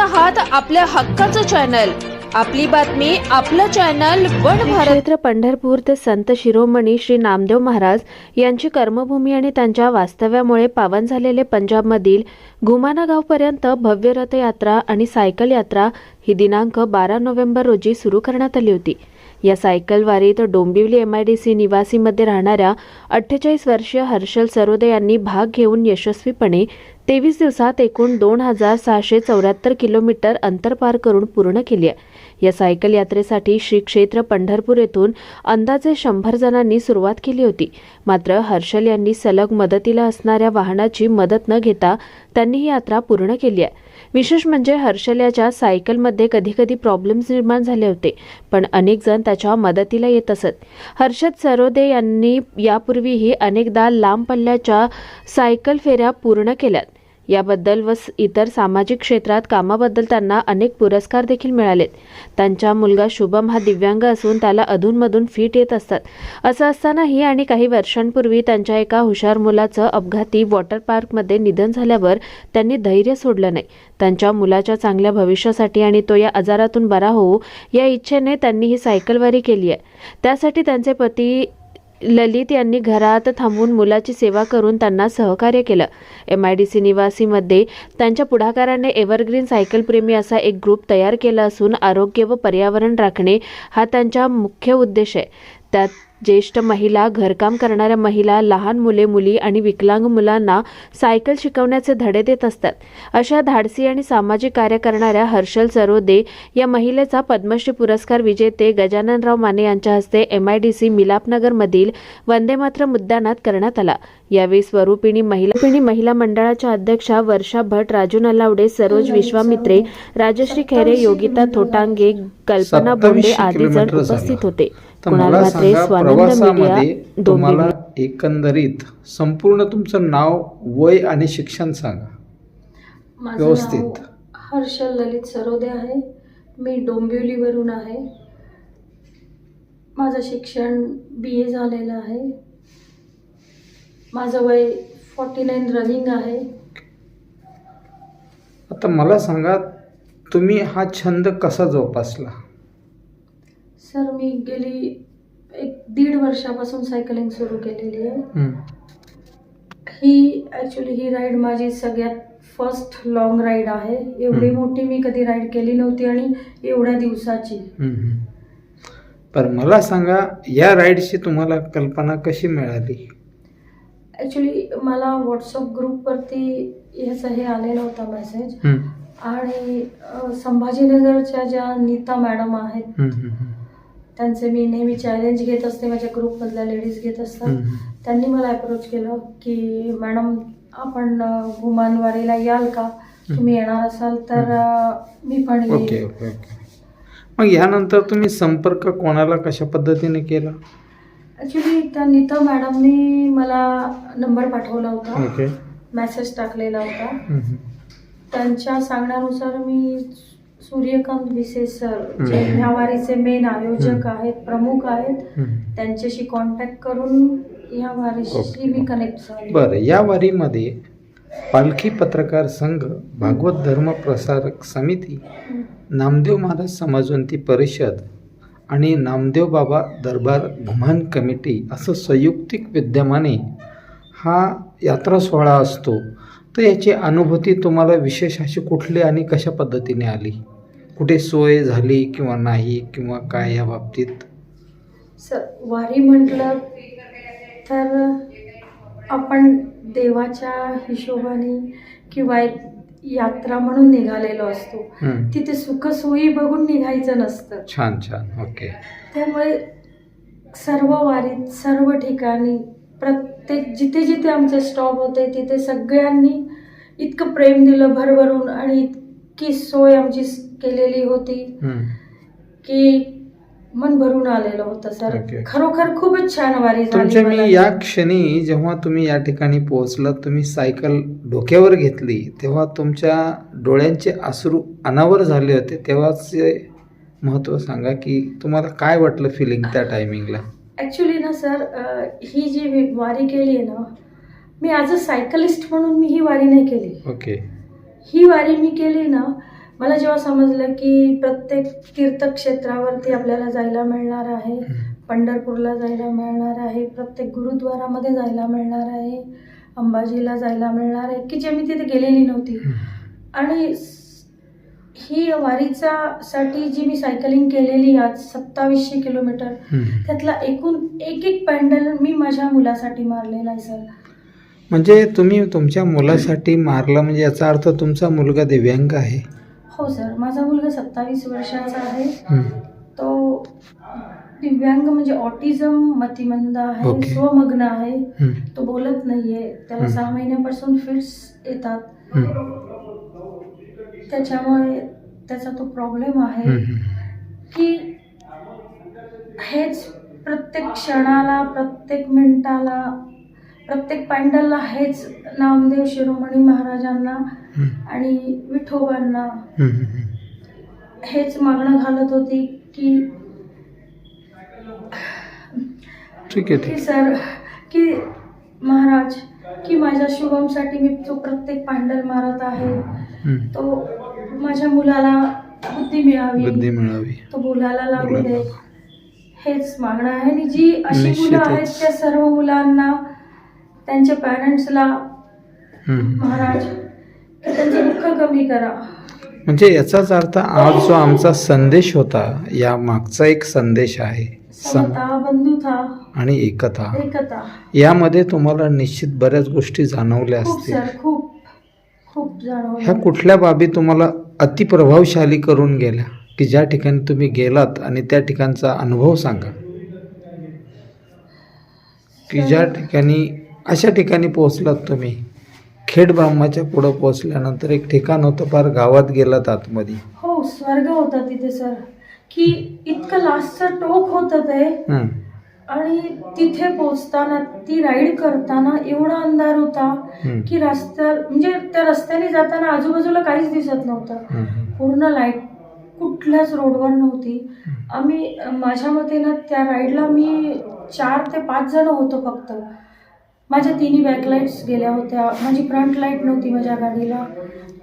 आहात आपल्या हक्काचं चॅनल आपली बातमी आपलं चॅनल वन भारत. क्षेत्र पंढरपूर ते संत शिरोमणी श्री नामदेव महाराज यांची कर्मभूमी आणि त्यांच्या वास्तव्यामुळे पावन झालेले पंजाबमधील घुमाना गावपर्यंत भव्य रथयात्रा आणि सायकल यात्रा ही दिनांक बारा नोव्हेंबर रोजी सुरू करण्यात आली होती. या सायकल वारीत Dombivli M I D C निवासीमध्ये राहणाऱ्या अठ्ठेचाळीस वर्षीय हर्षल सरोदे यांनी भाग घेऊन यशस्वीपणे तेवीस दिवसात एकूण दोन हजार सहाशे चौऱ्याहत्तर किलोमीटर अंतर पार करून पूर्ण केली आहे. या सायकल यात्रेसाठी श्री क्षेत्र पंढरपूर येथून अंदाजे शंभर जणांनी सुरुवात केली होती. मात्र हर्षल यांनी सलग मदतीला असणाऱ्या वाहनाची मदत न घेता त्यांनी ही यात्रा पूर्ण केली आहे. विशेष म्हणजे हर्षल याच्या सायकलमध्ये कधीकधी प्रॉब्लेम्स निर्माण झाले होते पण अनेक जण त्याच्या मदतीला येत असत. हर्षद सरोदे यांनी यापूर्वीही अनेकदा लांब पल्ल्याच्या सायकल फेऱ्या पूर्ण केल्यात. याबद्दल व स- इतर सामाजिक क्षेत्रात कामाबद्दल त्यांना अनेक पुरस्कार देखील मिळालेत. त्यांचा मुलगा शुभम हा दिव्यांग असून त्याला अधूनमधून फिट येत असतात. असं असतानाही आणि काही वर्षांपूर्वी त्यांच्या एका हुशार मुलाचं अपघाती वॉटर पार्कमध्ये निधन झाल्यावर त्यांनी धैर्य सोडलं नाही. त्यांच्या मुलाच्या चांगल्या भविष्यासाठी आणि तो या आजारातून बरा होऊ या इच्छेने त्यांनी ही सायकलवारी केली आहे. त्यासाठी त्यांचे पती ललित यांनी घरात थांबून मुलाची सेवा करून त्यांना सहकार्य केलं. एम आय डी सी निवासीमध्ये त्यांच्या पुढाकाराने एव्हरग्रीन सायकल प्रेमी असा एक ग्रुप तयार केला असून आरोग्य व पर्यावरण राखणे हा त्यांचा मुख्य उद्देश आहे. त्यात ज्येष्ठ महिला घरकाम करणाऱ्या महिला लहान मुले मुली आणि विकलांग मुलांना सायकल शिकवण्याचे धडे देत असतात. अशा धाडसी आणि सामाजिक कार्य करणाऱ्या हर्षल सरोदे या महिलेचा पद्मश्री पुरस्कार विजेते गजाननराव माने यांच्या हस्ते एम आय डी सी मिलापनगरमधील वंदे मात्र मुद्दानात करण्यात आला. यावेळी स्वरूपिणी महिला महिला मंडळाच्या अध्यक्षा वर्षा भट राजू नलावडे सरोज विश्वामित्रे राजश्री खैरे योगिता थोटांगे कल्पना बोंडे आदी जण. उपस्थित होते. तर मला सांगा प्रवासामध्ये तुम्हाला एकंदरीत संपूर्ण तुमचं नाव वय आणि शिक्षण सांगा. माझं व्यवस्थित. हर्षल ललित सरोदे आहे. मी डोंबिवलीवरून आहे. माझं शिक्षण बी ए झालेलं आहे. माझं वय फॉर्टी नाईन रनिंग आहे. आता मला सांगा तुम्ही हा छंद कसा जोपासला? सर मी गेली एक दीड वर्षापासून सायकलिंग सुरू केलेली आहे हं. ॲक्च्युली ही राईड माझी सगळ्यात फर्स्ट लॉंग राईड आहे एवढी. मोठी मी कधी राईड केली नव्हती आणि एवढ्या दिवसाची. पण मला सांगा या राईडची तुम्हाला कल्पना कशी मिळाली ॲक्च्युली मला व्हॉट्सअप ग्रुपवरती ह्याचं हे आलेला होता मेसेज. आणि संभाजीनगरच्या ज्या नीता मॅडम आहेत. त्यांचे मी नेहमी चॅलेंज घेत असते माझ्या ग्रुपमधल्या लेडीज घेत असतात. त्यांनी मला अप्रोच केलं की मॅडम आपण घुमानवारीला याल का? तुम्ही येणार असाल तर मी पण ओके येईन. ओके ओके मग यानंतर तुम्ही संपर्क कोणाला कशा पद्धतीने केला? ॲक्च्युली त्या नीता मॅडमनी मला नंबर पाठवला होता. ओके. मेसेज टाकलेला होता. त्यांच्या सांगण्यानुसार मी सूर्यकांत विसे सर जे. ह्या वारीचे मेन आयोजक. आहेत प्रमुख आहेत. त्यांच्याशी कॉन्टॅक्ट करून ह्या वारीशी. मी कनेक्ट झाले बरं या वारीमध्ये पालखी पत्रकार संघ भागवत धर्म प्रसारक समिती. नामदेव महाराज समाजवंती परिषद आणि नामदेव बाबा दरबार घुमान कमिटी असं संयुक्तिक विद्यमाने हा यात्रा सोहळा असतो तर याची अनुभूती तुम्हाला विशेष अशी कुठली आणि कशा पद्धतीने आली? कुठे सोय झाली किंवा नाही किंवा काय या बाबतीत? सर वारी म्हटलं तर आपण देवाच्या हिशोबाने किंवा एक यात्रा म्हणून निघालेलो असतो. तिथे सुखसोयी बघून निघायचं नसतं. छान छान. ओके. त्यामुळे सर्व वारीत सर्व ठिकाणी प्रत्येक जिथे जिथे आमचे स्टॉप होते तिथे सगळ्यांनी इतकं प्रेम दिलं भरभरून आणि इतकी सोय आमची केलेली होती. की मन भरून आलेलं होतं सर. खरोखर खूपच छान वारी तुमच्या झाली मी. या क्षणी जेव्हा तुम्ही या ठिकाणी पोहोचलात तुम्ही सायकल डोक्यावर घेतली तेव्हा तुमच्या डोळ्यांचे अश्रू अनावर झाले होते तेव्हाचे महत्त्व सांगा की तुम्हाला काय वाटलं फिलिंग त्या टायमिंगला ॲक्च्युली ना सर ही जी वारी केली आहे ना मी ॲज अ सायकलिस्ट म्हणून मी ही वारी नाही केली. ओके ही वारी मी केली ना मला जेव्हा समजलं की प्रत्येक तीर्थक्षेत्रावरती आपल्याला जायला मिळणार आहे पंढरपूरला जायला मिळणार आहे प्रत्येक गुरुद्वारामध्ये जायला मिळणार आहे अंबाजीला जायला मिळणार आहे की जे मी तिथे गेलेली नव्हती. आणि ही वारीचा साठी जी मी सायकलिंग केलेली आज सत्तावीसशे किलोमीटर. त्यातला एकूण एक एक पॅन्डल मी माझ्या मुलासाठी मारलेला आहे सर म्हणजे तुम्ही तुमच्या मुलासाठी मारला म्हणजे याचा अर्थ तुमचा मुलगा दिव्यांग आहे हो सर माझा मुलगा सत्तावीस वर्षाचा आहे. तो दिव्यांग म्हणजे ऑटिझम मतिमंद आहे. स्वमग्न आहे. तो बोलत नाहीये त्याला. सहा महिन्यापासून फिट्स येतात. त्याच्यामुळे त्याचा तो प्रॉब्लेम आहे. की हेच प्रत्येक क्षणाला प्रत्येक मिनिटाला प्रत्येक पॅन्डलला हेच नामदेव शिरोमणी महाराजांना. आणि विठोबांना. हेच मागणं घालत होती की ठीक आहे सर की महाराज की माझ्या शुभमसाठी मी तो प्रत्येक पॅन्डल मारत आहे. तो माझ्या मुलाला बुद्धी मिळावी बुद्धी मिळावी. तो बोलायला लागू. दे. हेच मागणं आहे. आणि जी अशी मुलं आहेत. त्या सर्व मुलांना त्यांच्या पॅरेंट्सला. महाराज त्यांचं दुःख कमी करा. म्हणजे याचाच अर्थ आज जो आमचा संदेश होता या मागचा एक संदेश आहे. बंधुता आणि एकता. एकता. यामध्ये तुम्हाला निश्चित बऱ्याच गोष्टी जाणवल्या असतील. ह्या कुठल्या बाबी तुम्हाला अतिप्रभावशाली करून गेल्या की ज्या ठिकाणी तुम्ही गेलात आणि त्या ठिकाणचा अनुभव सांगा. की ज्या ठिकाणी अशा ठिकाणी पोहोचलात तुम्ही. खेड ब्रह्माच्या पुढं पोहोचल्यानंतर एक ठिकाण होतं फार गावात गेलात आतमध्ये. हो स्वर्ग होता तिथे सर. की इतकं लास्टचं टोक होतं ते. आणि तिथे पोचताना ती राईड करताना एवढा अंधार होता. की रस्त्या म्हणजे त्या रस्त्याने जाताना आजूबाजूला काहीच दिसत नव्हतं. पूर्ण लाइट कुठल्याच रोडवर नव्हती. आम्ही माझ्या मते ना त्या राईडला मी चार ते पाच जण होतो फक्त. माझ्या तिन्ही बॅकलाईट्स गेल्या होत्या. माझी फ्रंट लाइट नव्हती माझ्या गाडीला.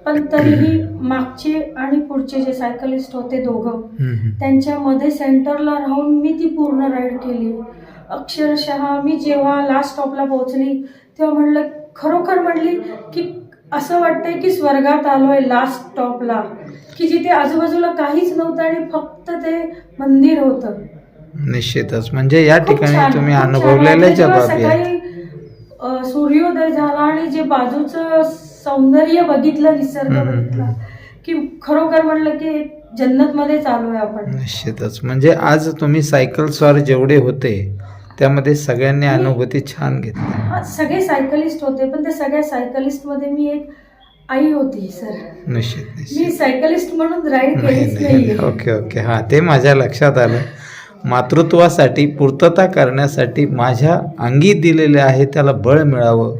पण तरीही मागचे आणि पुढचे जे सायकलिस्ट होते दोघं. त्यांच्यामध्ये सेंटरला राहून मी ती पूर्ण राईड केली. अक्षरशः मी जेव्हा लास्ट स्टॉपला पोहोचली तेव्हा म्हणलं खरोखर म्हणली की असं वाटतंय की स्वर्गात आलोय लास्ट स्टॉपला की जिथे आजूबाजूला काहीच नव्हतं आणि फक्त ते मंदिर होतं. निश्चितच. म्हणजे या ठिकाणी तुम्ही आहेत सकाळी सूर्योदय झाला आणि जे बाजूचं सौंदर्य बघितलं निसर्ग बघितला. की खरोखर म्हणलं की जन्नत मध्ये चालू आहे आपण. निश्चितच. म्हणजे आज तुम्ही सायकल स्वार जेवढे होते त्यामध्ये सगळ्यांनी अनुभूती छान घेतली. सगळे सायकलिस्ट होते पण त्या सगळ्या सायकलिस्टमध्ये मी एक आई होती सर. निश्चित मी सायकलिस्ट म्हणून राईड केलीच नाही. Okay okay. हां ते माझ्या लक्षात आलं. मातृत्वासाठी पूर्तता करण्यासाठी माझ्या अंगी दिलेले आहे त्याला बळ मिळावं.